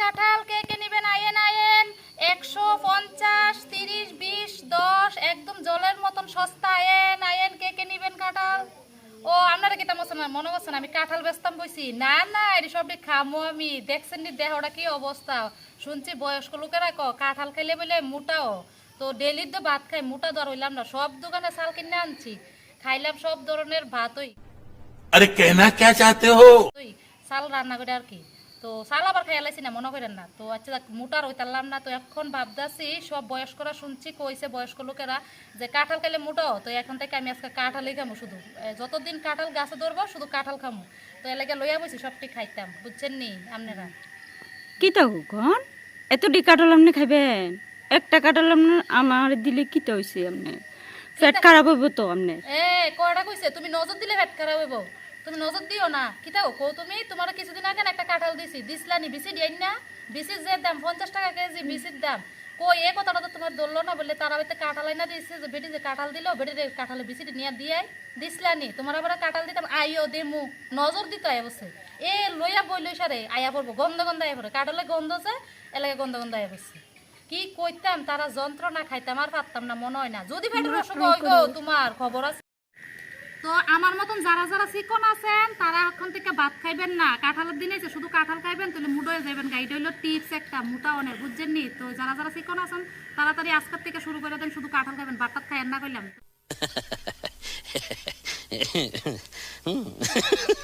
কাঁঠাল কে কে নেবেন? আয়েন আয়েন একশো পঞ্চাশ তিরিশ বিশ দশ একদম জলের মতন সস্তা। আয়েন আয়েন কে কে নেবেন কাঁঠাল? ও আপনারা কিতা না মনে হচ্ছে না আমি কাঁঠাল বেচতাম বইছি। না না এটা সবটি খামো আমি। দেখছেন নি দেহটা কি অবস্থা? শুনছি বয়স্ক লোকেরা ক কাঁঠাল খাইলে বলে মোটাও। তো ডেলির তো ভাত খাই মোটা দর হইলাম না। সব দোকানে চাল কিনে আনছি। খাইলাম সব ধরনের ভাতই। আরে কেনা কে চাতে হো? চাল রান্না করে আর কি। তো চাল আবার খাই লাইছি না মনে করেন না। তো আচ্ছা মোটার হইতারলাম না তো এখন ভাবদাছি সব বয়স্করা শুনছি কইছে বয়স্ক লোকেরা যে কাঁঠাল খাইলে মোটাও তো এখন থেকে আমি আজকে কাঁঠালই খামো শুধু। যতদিন কাঁঠাল গাছে ধরবো শুধু কাঁঠাল খামো। তো এলাকা লইয়া বসি সবটি খাইতাম বুঝছেন নি আপনারা? কিতা কন? এত ডি কাটল আপনি খাইবেন? একটা কাঁঠাল আপনার আমার দিলে কিতা হয়েছে আপনি? পেট খারাপ হইব তো আপনি এ কয়টা কইছে? তুমি নজর দিলে ভেট খারাপ হইব। তুমি নজর দিও না। কি তাও কো তুমি তোমার কিছুদিন আগে একটা কাঁঠাল দিছি। দিসলানি বিসি দিয়াই না। বিসির যে দাম পঞ্চাশ টাকা কেজি বিসির দাম। কই এ কথাটা তো তোমার ধরলো না বললে তারা হয়তো কাঁঠাল না দিচ্ছে যে বেটি যে কাঁঠাল দিল বেটি যে কাঁঠালে বিসিটি নিয়ে দিয়াই দিসলানি তোমার আবার কাঁঠাল দিতাম আইও দেমু। নজর দিত আয় বসে এ লইয়া বই লই সারে আয়া পড়ব গন্ধ গন্ধ আয়া পড়ে। কাঁঠালে গন্ধ আছে এলাকা গন্ধ গন্ধ আয়া বসে কি কইতাম তারা যন্ত্রণা খাইতাম আর পারতাম না মনে হয় না। যদি পেটের অসুখ হয় গো তোমার খবর আছে। তো আমার মতন যারা যারা চিকন আছেন, তারা এখন থেকে ভাত খাইবেন না। কাঁঠালের দিনে এসে শুধু কাঁঠাল খাইবেন, তাহলে মুড হয়ে যাবেন গাইড হইল টিপস একটা, মোটা অনেক, বুঝছেন নি? তো যারা যারা চিকন আছেন, তাড়াতাড়ি আজকের থেকে শুরু করে দেন, শুধু কাঁঠাল খাইবেন, ভাত খাইয়েন না কইলাম।